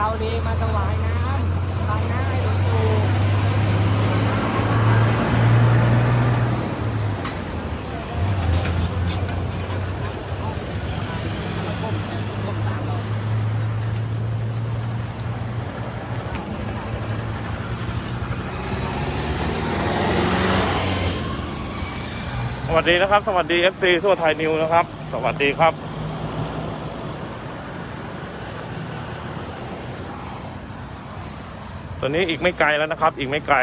เกาลีมาถวายน้ำบางน้าให้หลวงปู่สวัสดีนะครับ สวัสดี FC ทั่วไทยนิวนะครับ สวัสดีครับ ตอนนี้อีกไม่ไกลแล้วนะครับ อีกไม่ไกล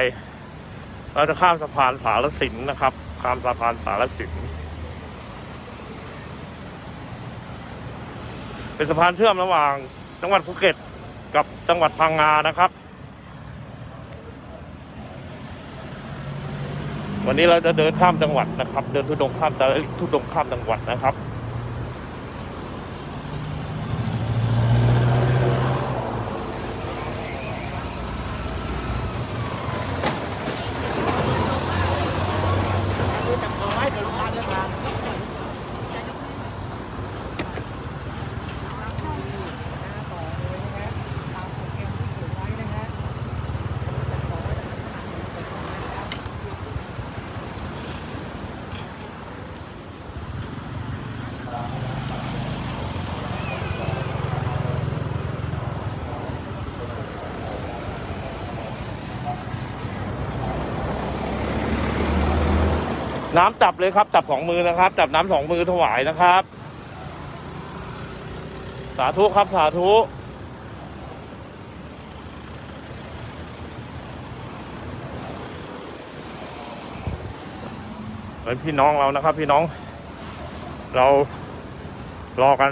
เราจะข้ามสะพานสารสินนะครับ ข้ามสะพานสารสิน เป็นสะพานเชื่อมระหว่างจังหวัดภูเก็ตกับจังหวัดพังงานะครับ วันนี้เราจะเดินข้ามจังหวัดนะครับ เดินทุดงข้ามแต่ทุดงข้ามจังหวัดนะครับคอไว้เดี๋ยวลูกค้าเดินทาง น้ำจับเลยครับจับสองมือนะครับจับน้ำสองมือถวายนะครับ สาธุครับสาธุเป็นพี่น้องเรานะครับ พี่น้อง เรารอกัน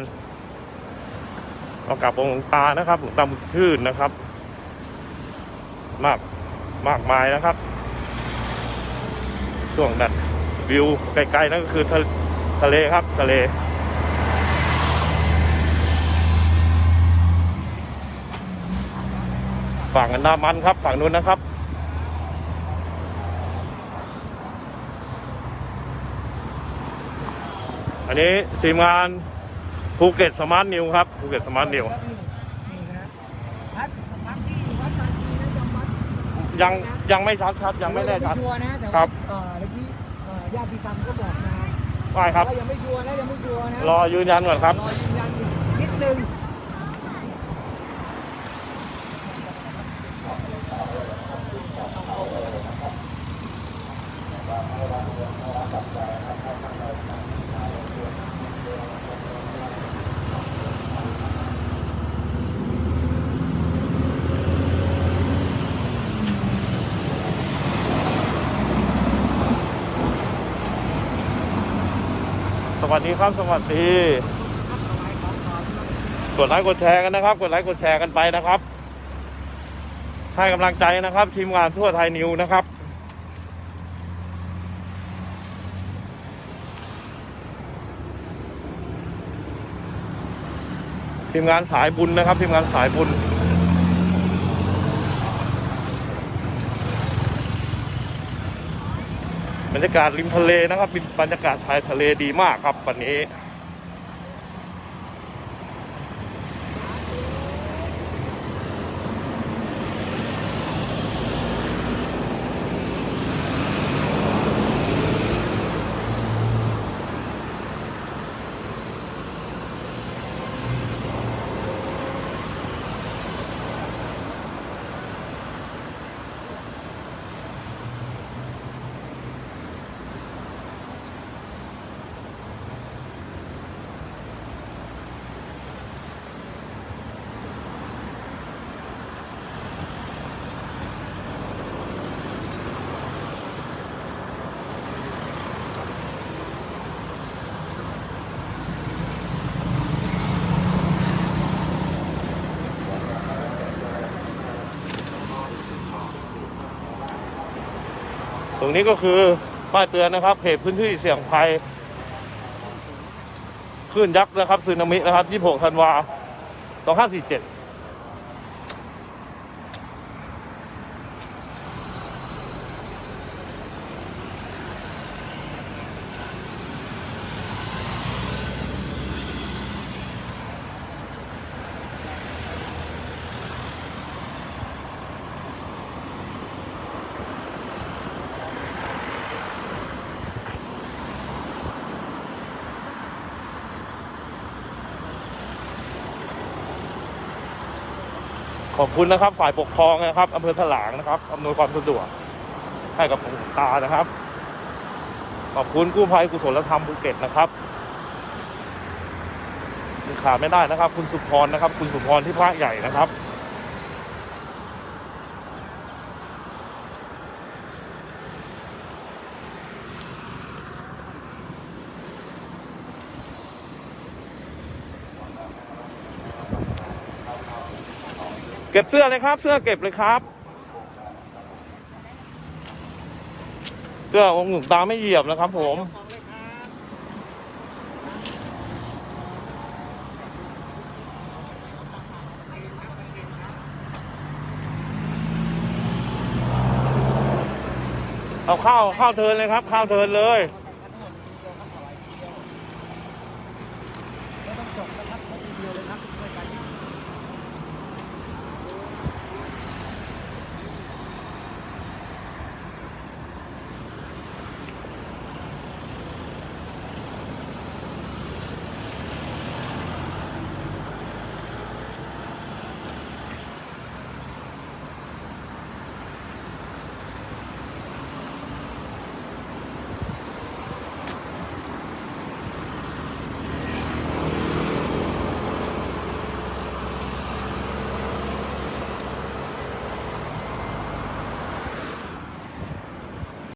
เรากลับองค์หลวงตานะครับหลวงตาบุญชื่นนะครับ มากมากมายนะครับ ช่วงนั้น วิวไกลๆนั่นก็คือทะทะเลครับทะเลฝั่งอันดามันครับ ฝั่งนู้นนะครับ อันนี้ทีมงานภูเก็ตสมาร์ทนิวครับภูเก็ตสมาร์ทนิวนี่นะพัดพัดที่วัดตานีนะจำวัดยังยังไม่ชัดครับยังไม่แน่ชัดชัวร์นะแต่ครัว่าบ ญาติธรรมก็บอกมาไปครับ ว่ายังไม่ชัวร์นะยังไม่ชัวร์นะรอยืนยันก่อนครับ รอยืนยันอีกนิดนึง สวัสดีครับสวัสดี กดไลค์กดแชร์กันนะครับ กดไลค์กดแชร์กันไปนะครับ ให้กำลังใจนะครับ ทีมงานทั่วไทยนิวนะครับทีมงานสายบุญนะครับทีมงานสายบุญ บรรยากาศริมทะเลนะครับบรรยากาศชายทะเลดีมากครับวันนี้ รงนี้ก็คือป้ายเตือนนะครับเหตพื้นที่เสี่ยงภัยคลื่นยักษ์นะครับสึนามินะครับ 26 ธันวา 2547 อบคุณนะครับ ฝ่ายปกครองนะครับอำเภอถลางนะครับอำนวยความสะดวกให้กับผมตานะครับ ขอบคุณกู้ภัยกุศลธรรมภูเก็ตนะครับขาดไม่ได้นะครับ คุณสุพรนะครับ คุณสุพรที่พระใหญ่นะครับ เก็บเสื้อเลยครับ เสื้อเก็บเลยครับ เสื้อองค์หตาไม่เหยียบนะครับ ผมเอาข้าวข้าวเทินเลยครับข้าวเทินเลยไม่ต้องจบนะครับ